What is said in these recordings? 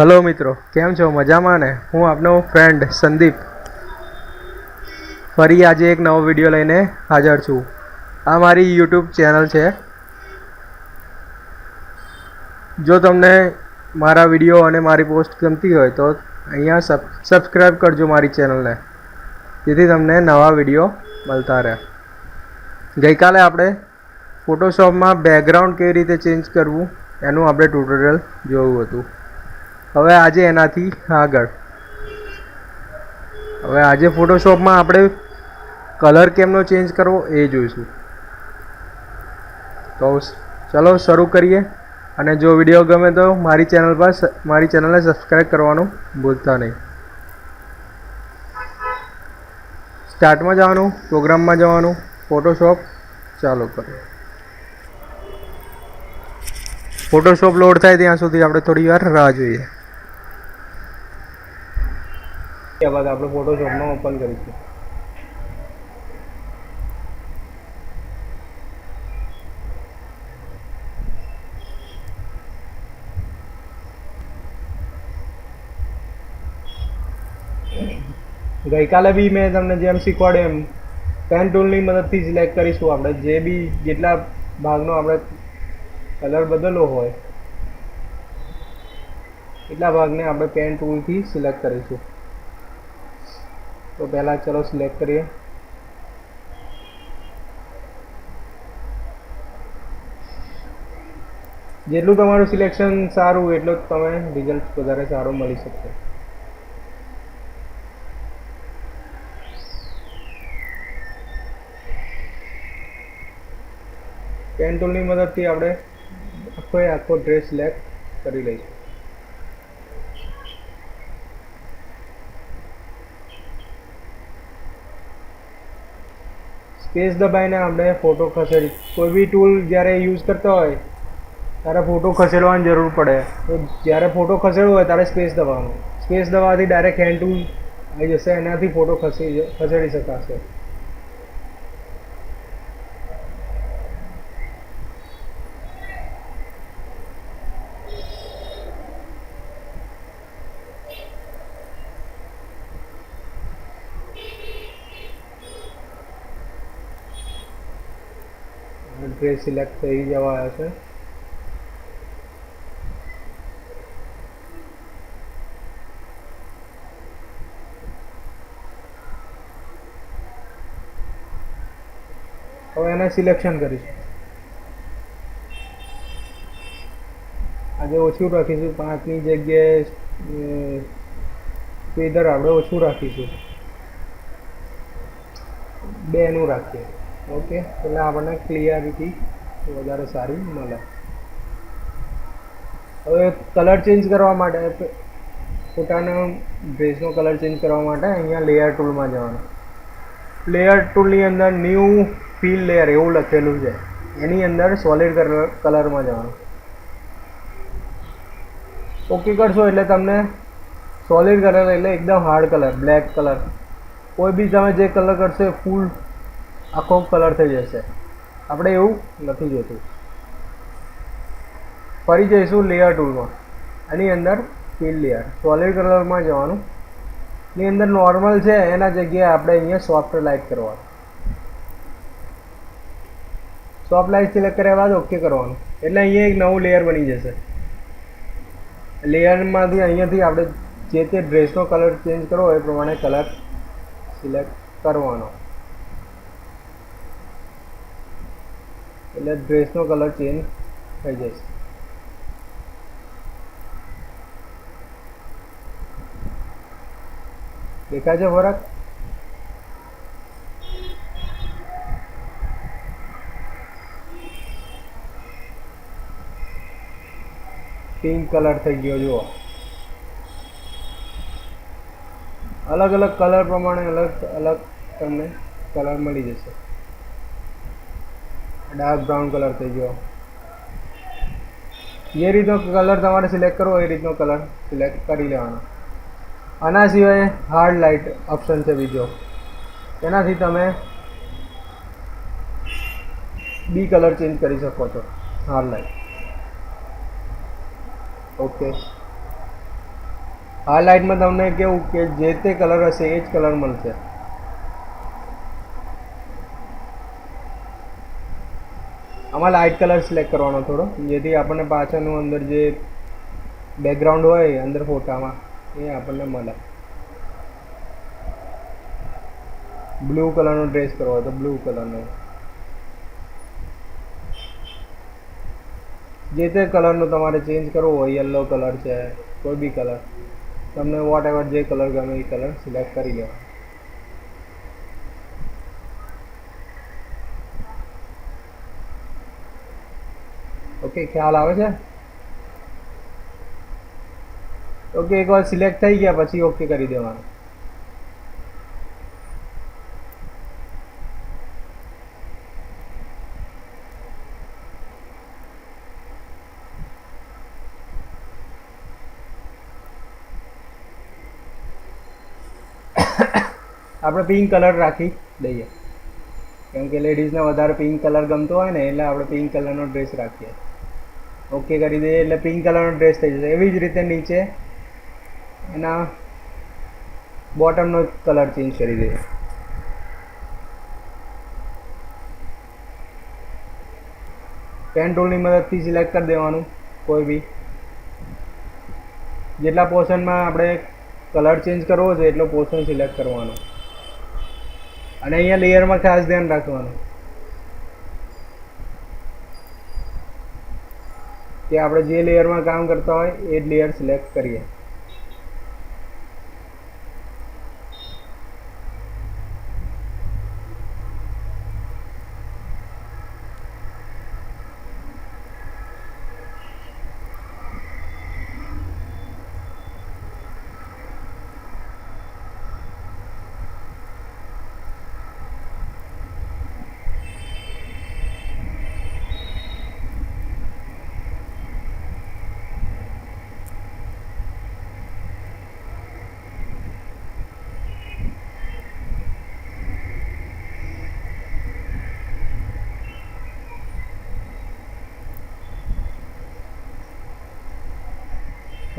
Hello મિત્રો, કેમ છો? મજામાં ને? હું આપનો ફ્રેન્ડ સંદીપ. ફરી આજે એક નવો વીડિયો લઈને હાજર છું. આ મારી યુટ્યુબ ચેનલ છે. જો તમને મારા વીડિયો અને મારી પોસ્ટ ગમતી હોય તો અહીંયા સબ સબસ્ક્રાઈબ કરજો મારી ચેનલને જેથી તમને નવા વીડિયો મળતા રહે. ગઈકાલે આપણે ફોટોશોપમાં બેકગ્રાઉન્ડ કેવી રીતે ચેન્જ કરવું, એનું આપણે ટ્યુટોરિયલ જોયું હતું. હવે આજે એનાથી આગળ. હવે આજે ફોટોશોપમાં આપણે કલર કેમનો ચેન્જ કરવો એ જોઈશું. તો ચલો શરૂ કરીએ. અને જો વીડિયો ગમે તો મારી ચેનલ પર મારી ચેનલને સબસ્ક્રાઈબ કરવાનું ભૂલતા નહીં. સ્ટાર્ટમાં જવાનું પ્રોગ્રામમાં જવાનું ફોટોશોપ ચાલુ કરો. ફોટોશોપ લોડ થાય ત્યાં સુધી આપણે થોડી વાર રાહ જોઈએ. ત્યારબાદ આપણે ફોટોશોપમાં ઓપન કરીશું. ગઈકાલે બી મેં તમને જેમ શીખવાડ્યું એમ પેન ટૂલની મદદથી સિલેક્ટ કરીશું આપણે. જે બી જેટલા ભાગનો આપણે કલર બદલવો હોય, એટલા ભાગને આપણે પેન ટૂલથી સિલેક્ટ કરીશું. તો પહેલાં ચલો સિલેક્ટ કરીએ. જેટલું તમારું સિલેક્શન સારું, એટલું જ તમે રિઝલ્ટ વધારે સારું મળી શકશે. પેન ટૂલની મદદથી આપણે આખો આખો ડ્રેસ સિલેક્ટ કરી લઈશું. સ્પેસ દબાઈને આપણે ફોટો ખસેડી. કોઈ બી ટૂલ જ્યારે યુઝ કરતા હોય, ત્યારે ફોટો ખસેડવાની જરૂર પડે. તો જ્યારે ફોટો ખસેડવો હોય, ત્યારે સ્પેસ દબાવવાનો. સ્પેસ દબાવવાથી ડાયરેક્ટ હેન્ડ ટૂલ આવી જશે, એનાથી ફોટો ખસી ખસેડી શકાશે. ડ્રેસ સિલેક્ટ થઈ જવા છે હવે એને સિલેક્શન કરીશું. આજે ઓછું રાખીશું, પાંચની જગ્યાએ પેદર આપણે ઓછું રાખીશું. બેનું રાખીએ. ઓકે, એટલે આપણને ક્લિયરિટી વધારે સારી મળે. હવે કલર ચેન્જ કરવા માટે, પોતાના ડ્રેસનો કલર ચેન્જ કરવા માટે અહીંયા લેયર ટૂલમાં જવાનું. લેયર ટૂલની અંદર ન્યૂ ફીલ લેયર એવું લખેલું છે. એની અંદર સોલિડ કલર કલરમાં જવાનું. ઓકે કરશો એટલે તમને સોલિડ કલર એટલે એકદમ હાર્ડ કલર બ્લેક કલર કોઈ બી તમે જે કલર કરશો ફૂલ આખો કલર થઈ જશે. આપણે એવું નથી જોતું ફરી જઈશું લેયર ટૂલમાં એની અંદર ફીલ લેયર સોલિડ કલરમાં જવાનું. એની અંદર નોર્મલ છે, એના જગ્યાએ આપણે અહીંયા સોફ્ટ લાઇટ કરવાનું. સોફ્ટ લાઇટ સિલેક્ટ કર્યા બાદ ઓકે કરવાનું. એટલે અહીંયા એક નવું લેયર બની જશે. લેયરમાંથી અહીંયાથી આપણે જે તે ડ્રેસનો કલર ચેન્જ કરવો એ પ્રમાણે કલર સિલેક્ટ કરવાનો. એટલે ડ્રેસનો કલર ચેન્જ થઈ જશે. દેખાય છે ફરક પિંક કલર થઈ ગયો, જુઓ. અલગ અલગ કલર પ્રમાણે અલગ અલગ તમને કલર મળી જશે. ડાર્ક બ્રાઉન કલર થઈ ગયો. એ રીતનો કલર તમારે સિલેક્ટ કરવો એ રીતનો કલર સિલેક્ટ કરી લેવાનો. આના સિવાય હાર્ડ લાઇટ ઓપ્શન છે બીજો. એનાથી તમે બી કલર ચેન્જ કરી શકો છો, હાર્ડ લાઇટ. ઓકે. હાર્ડ લાઇટમાં તમને કેવું કે જે તે કલર હશે એ જ કલર મળશે. આમાં લાઇટ કલર સિલેક્ટ કરવાનો થોડો. જેથી આપણને પાછળનું અંદર જે બેકગ્રાઉન્ડ હોય, અંદર ફોટામાં એ આપણને મળે. બ્લુ કલરનો ડ્રેસ કરવો હોય તો બ્લુ કલરનો જે તે કલરનો તમારે ચેન્જ કરવો હોય યલો કલર છે, કોઈ બી કલર તમને વોટ એવર જે કલર ગમે એ કલર સિલેક્ટ કરી લેવાનો. ઓકે, ખ્યાલ આવે છે? ઓકે એકવાર સિલેક્ટ થઈ ગયા પછી ઓકે કરી દેવાનું. આપણે પિંક કલર રાખી દઈએ. કેમ કે લેડીઝને વધારે પિંક કલર ગમતો હોય ને, એટલે આપણે પિંક કલરનો ડ્રેસ રાખીએ. ઓકે કરી દઈએ એટલે પિંક કલરનો ડ્રેસ થઈ જશે. એવી જ રીતે નીચે એના બોટમનો કલર ચેન્જ કરી દઈએ પેન ટૂલની મદદથી સિલેક્ટ કરી દેવાનું, કોઈ બી. જેટલા પોર્શનમાં આપણે કલર ચેન્જ કરવો છે, એટલો પોર્શન સિલેક્ટ કરવાનો. અને અહીંયા લેયરમાં ખાસ ધ્યાન રાખવાનું. કે આપણે જે લેયરમાં કામ કરતા હોય એ જ લેયર સિલેક્ટ કરીએ.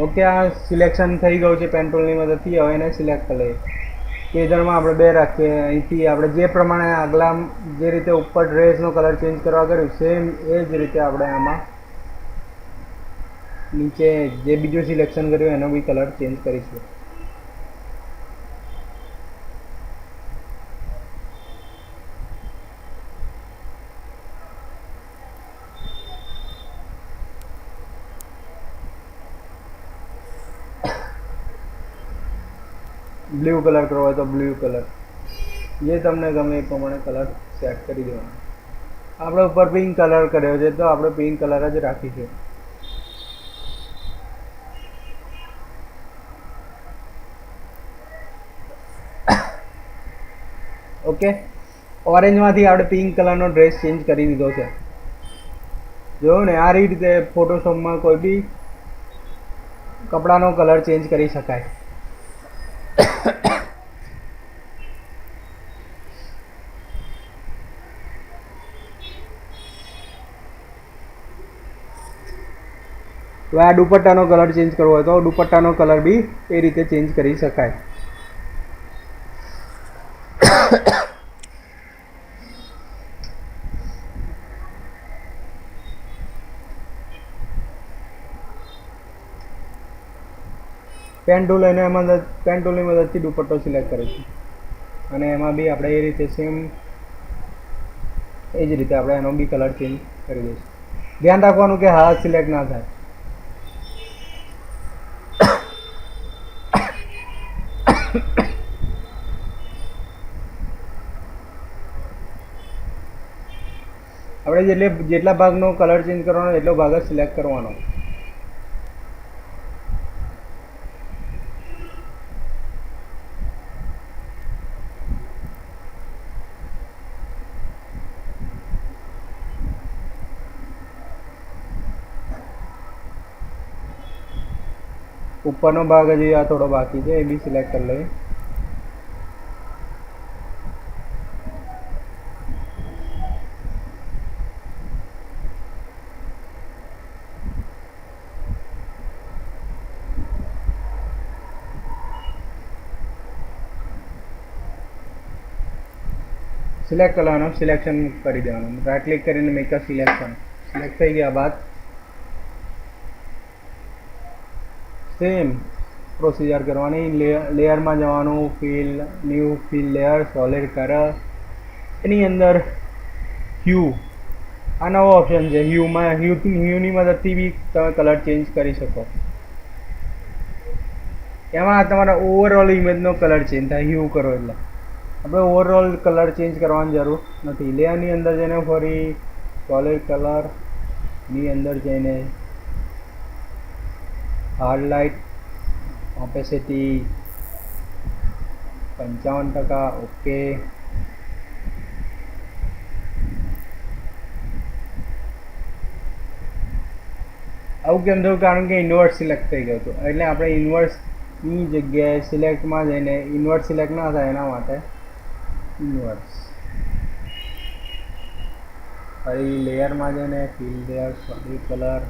ઓકે આ સિલેક્શન થઈ ગયું છે પેન ટૂલની મદદથી, હવે એને સિલેક્ટ કરી લઈએ. કેઝરમાં આપણે બે રાખીએ. અહીંથી આપણે જે પ્રમાણે આગલા જે રીતે ઉપર ડ્રેસનો કલર ચેન્જ કરવા કર્યું સેમ એ જ રીતે આપણે આમાં નીચે જે બીજું સિલેક્શન કર્યું, એનો બી કલર ચેન્જ કરીશું. બ્લુ કલર કરવો હોય તો બ્લુ કલર જે તમને ગમે એ પ્રમાણે કલર સેટ કરી દેવાનો. આપણે ઉપર પિંક કલર કર્યો છે તો આપણે પિંક કલર જ રાખીશું. ઓકે? ઓરેન્જમાંથી આપણે પિંક કલરનો ડ્રેસ ચેન્જ કરી દીધો છે. જોયું ને આ રીતે ફોટોશોપમાં કોઈ બી કપડાનો કલર ચેન્જ કરી શકાય. તો આ દુપટ્ટાનો કલર ચેન્જ કરવો હોય તો દુપટ્ટાનો કલર બી એ રીતે ચેન્જ કરી શકાય. પેન ટૂલ એમાં મદદ પેન મદદથી દુપટ્ટો સિલેક્ટ કરીશું અને એમાં બી આપણે એ રીતે સેમ એ જ રીતે આપણે એનો બી કલર ચેન્જ કરી દઈશું. ધ્યાન રાખવાનું કે હાથ સિલેક્ટ ના થાય. આપણે જેટલે જેટલા ભાગનો કલર ચેન્જ કરવાનો એટલો ભાગ જ સિલેક્ટ કરવાનો. ઉપરનો ભાગ હજી આ થોડો બાકી છે, એ બી સિલેક્ટ કરી લઈએ. સિલેક્ટ કરવાનો સિલેક્શન કરી દેવાનું. રાઇટ ક્લિક કરીને મેક અ સિલેક્શન સિલેક્ટ થઈ ગયા બાદ સેમ પ્રોસિજર કરવાની. લેયરમાં જવાનું fill new fill layer solid કરર એની અંદર હ્યુ આ નવો ઓપ્શન છે. હ્યુમાં હ્યુ હ્યુની મદદથી બી તમે કલર ચેન્જ કરી શકો. એમાં તમારા ઓવરઓલ ઇમેજનો કલર ચેન્જ થાય. હ્યુ કરો એટલે. આપણે ઓવરઓલ કલર ચેન્જ કરવાની જરૂર નથી. લેયરની અંદર જઈને ફરી સોલિડ કલરની અંદર જઈને હાર્ડ લાઇટ ઓપેસિટી પંચાવન ટકા ઓકે આવું કેમ થયું? કારણ કે ઇન્વર્સ સિલેક્ટ થઈ ગયું હતું. એટલે આપણે ઇન્વર્સની જગ્યાએ સિલેક્ટમાં જઈને ઇન્વર્સ સિલેક્ટ ના થાય એના માટે ઇન્વર્સ ફરી લેયરમાં જઈને fill layer solid colour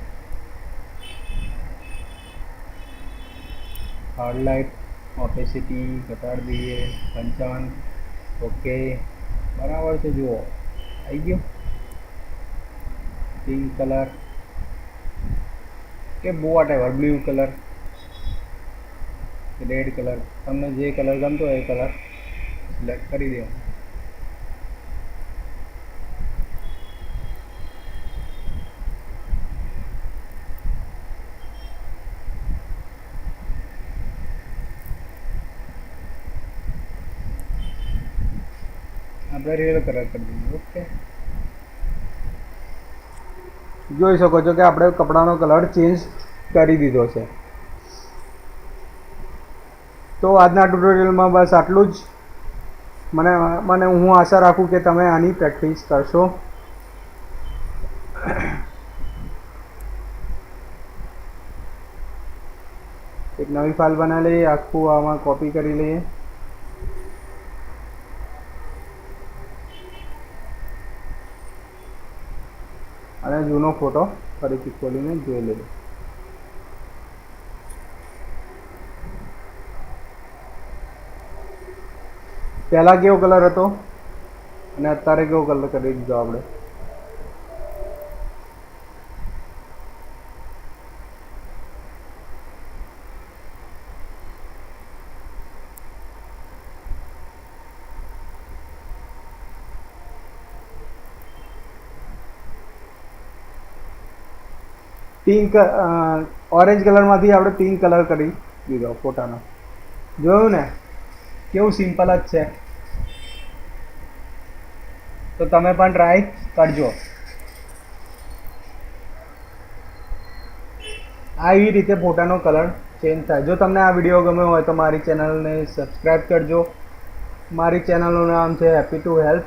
hard light opacity ઘટાડી દઈએ પંચાવન ઓકે બરાબર છે જુઓ આવી ગયું પિંક કલર કે whatever blue colour red colour તમને જે કલર ગમતો હોય એ કલર સિલેક્ટ કરી દો આપણે રેડ કલર કરી દઈએ ઓકે જોઈ શકો છો કે આપણે કપડાનો કલર ચેન્જ કરી દીધો છે. તો આજના ટ્યુટોરિયલમાં બસ આટલું જ. મને મને હું આશા રાખું કે તમે આની પ્રેક્ટિસ કરશો. એક નવી ફાઇલ બનાવી લઈએ, આખું આમાં કોપી કરી લઈએ. જૂનો ફોટો ફરીથી ખોલીને જોઈ લઈએ પહેલાં કેવો કલર હતો અને અત્યારે કેવો કલર કરી દીધો આપણે પિંક ઓરેન્જ કલરમાંથી આપણે પિંક કલર કરી દીધો ફોટાનો. જોયું ને? કેવું સિમ્પલ જ છે. તો તમે પણ ટ્રાય કરજો. આવી રીતે ફોટાનો કલર ચેન્જ થાય. જો તમને આ વીડિયો ગમ્યો હોય તો મારી ચેનલને સબસ્ક્રાઈબ કરજો. મારી ચેનલનું નામ છે હેપી ટુ હેલ્પ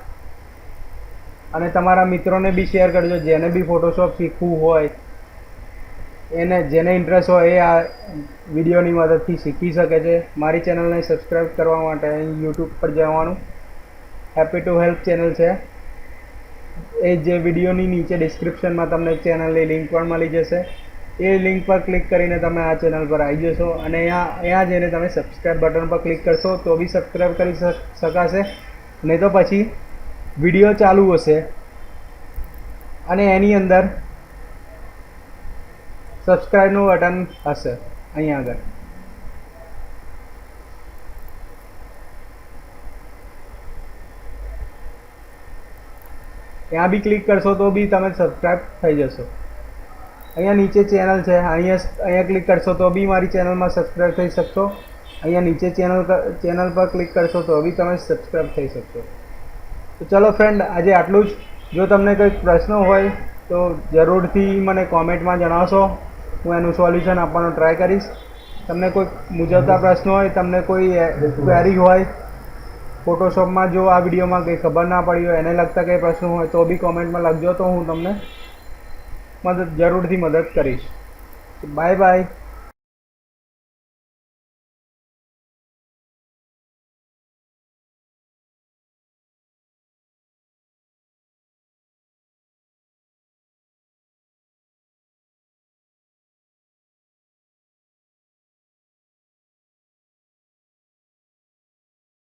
અને તમારા મિત્રોને બી શેર કરજો. જેને બી ફોટોશોપ શીખવું હોય એને જેને ઇન્ટરેસ્ટ હોય એ આ વિડીયોની મદદથી શીખી શકે છે. મારી ચેનલને સબસ્ક્રાઈબ કરવા માટે અહીં યુટ્યુબ પર જવાનું. હેપી ટુ હેલ્પ ચેનલ છે. એ જે વિડીયોની નીચે ડિસ્ક્રિપ્શનમાં તમને ચેનલની લિંક પણ મળી જશે. એ લિંક પર ક્લિક કરીને તમે આ ચેનલ પર આવી જશો અને અહીંયા અહીંયા જઈને તમે સબસ્ક્રાઈબ બટન પર ક્લિક કરશો તો બી સબસ્ક્રાઈબ કરી શકાશે. નહીં તો પછી વીડિયો ચાલુ હશે. અને એની અંદર સબસ્ક્રાઈબનું બટન હશે, અહીંયા આગળ. ત્યાં બી ક્લિક કરશો તો બી તમે સબસ્ક્રાઈબ થઈ જશો. અહીંયા નીચે ચેનલ છે, અહીંયા અહીંયા ક્લિક કરશો તો બી મારી ચેનલમાં સબસ્ક્રાઈબ થઈ શકશો. અહીંયા નીચે ચેનલ ચેનલ પર ક્લિક કરશો તો બી તમે સબસ્ક્રાઈબ થઈ શકશો. તો ચલો ફ્રેન્ડ આજે આટલું જ. જો તમને કંઈક પ્રશ્નો હોય તો જરૂરથી મને કોમેન્ટમાં જણાવશો. હું એનું સોલ્યુશન આપવાનો ટ્રાય કરીશ. તમને કોઈ મૂંઝવતા પ્રશ્નો હોય, તમને કોઈ ક્વેરી હોય ફોટોશોપમાં જો આ વિડીયોમાં કંઈ ખબર ના પડી હોય, એને લગતા કંઈ પ્રશ્નો હોય, તો બી કોમેન્ટમાં લખજો તો હું તમને મદદ, જરૂરથી મદદ કરીશ. Bye bye